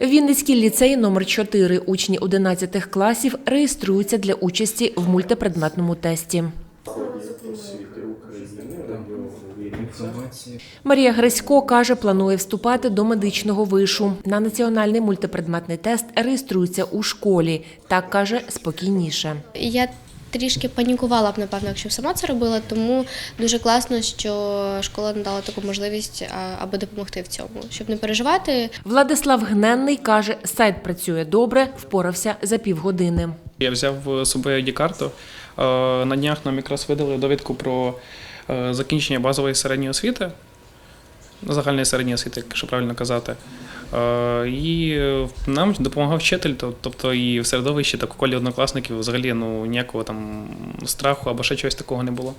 Вінницький ліцей номер 4 учні 11 класів реєструються для участі в мультипредметному тесті. Марія Гресько каже, планує вступати до медичного вишу. На національний мультипредметний тест реєструється у школі. Так каже спокійніше. Я трішки панікувала б, напевно, якщо б сама це робила, тому дуже класно, що школа надала таку можливість аби допомогти в цьому, щоб не переживати. Владислав Гненний каже, сайт працює добре, впорався за півгодини. Я взяв з собою ID-карту. Е, На днях нам якраз видали довідку про е, закінчення базової середньої освіти, загальної середньої освіти, якщо правильно казати. Е, І е, нам допомагав вчитель, то- тобто і в середовищі та колі однокласників взагалі ну, ніякого там страху або ще чогось такого не було.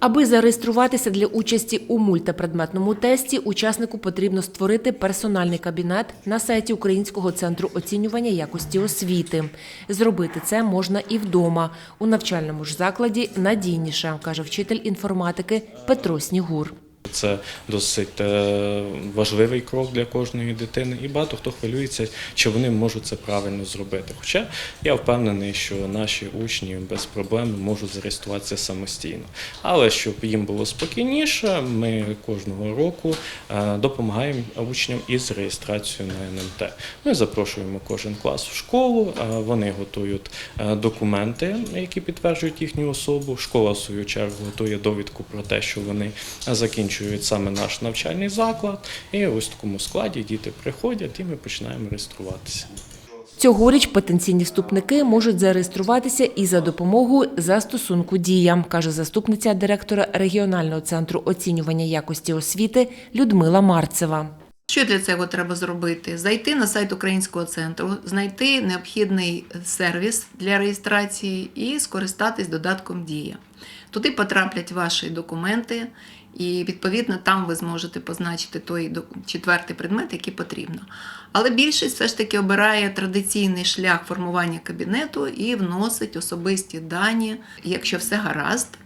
Аби зареєструватися для участі у мультипредметному тесті, учаснику потрібно створити персональний кабінет на сайті Українського центру оцінювання якості освіти. Зробити це можна і вдома, у навчальному ж закладі надійніше, каже вчитель інформатики Петро Снігур. Це досить е, важливий крок для кожної дитини, і багато хто хвилюється, чи вони можуть це правильно зробити. Хоча я впевнений, що наші учні без проблем можуть зареєструватися самостійно. Але щоб їм було спокійніше, ми кожного року е, допомагаємо учням із реєстрацією на НМТ. Ми запрошуємо кожен клас в школу, е, вони готують документи, які підтверджують їхню особу. Школа, в свою чергу, готує довідку про те, що вони закінчують саме наш навчальний заклад. І ось в такому складі діти приходять і ми починаємо реєструватися. Цьогоріч потенційні вступники можуть зареєструватися і за допомогою застосунку «Дія», каже заступниця директора регіонального центру оцінювання якості освіти Людмила Марцева. Що для цього треба зробити? Зайти на сайт Українського центру, знайти необхідний сервіс для реєстрації і скористатись додатком Дія. Туди потраплять ваші документи, і відповідно там ви зможете позначити той четвертий предмет, який потрібно. Але більшість все ж таки обирає традиційний шлях формування кабінету і вносить особисті дані. Якщо все гаразд,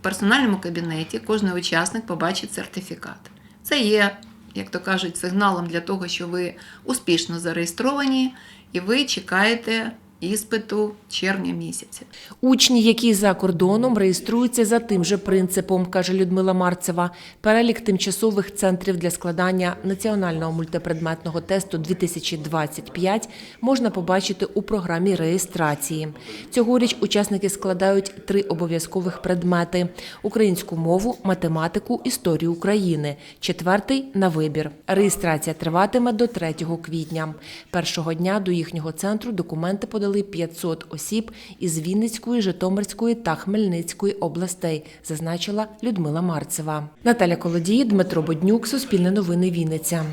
в персональному кабінеті кожен учасник побачить сертифікат. Це є, як то кажуть, сигналом для того, що ви успішно зареєстровані і ви чекаєте іспиту червня місяця. Учні, які за кордоном реєструються за тим же принципом, каже Людмила Марцева. Перелік тимчасових центрів для складання національного мультипредметного тесту 2025 можна побачити у програмі реєстрації. Цьогоріч учасники складають три обов'язкових предмети: українську мову, математику, історію України. Четвертий на вибір. Реєстрація триватиме до 3 квітня. Першого дня до їхнього центру документи подали 500 осіб із Вінницької, Житомирської та Хмельницької областей, зазначила Людмила Марцева. Наталя Колодій, Дмитро Боднюк, Суспільне новини Вінниця.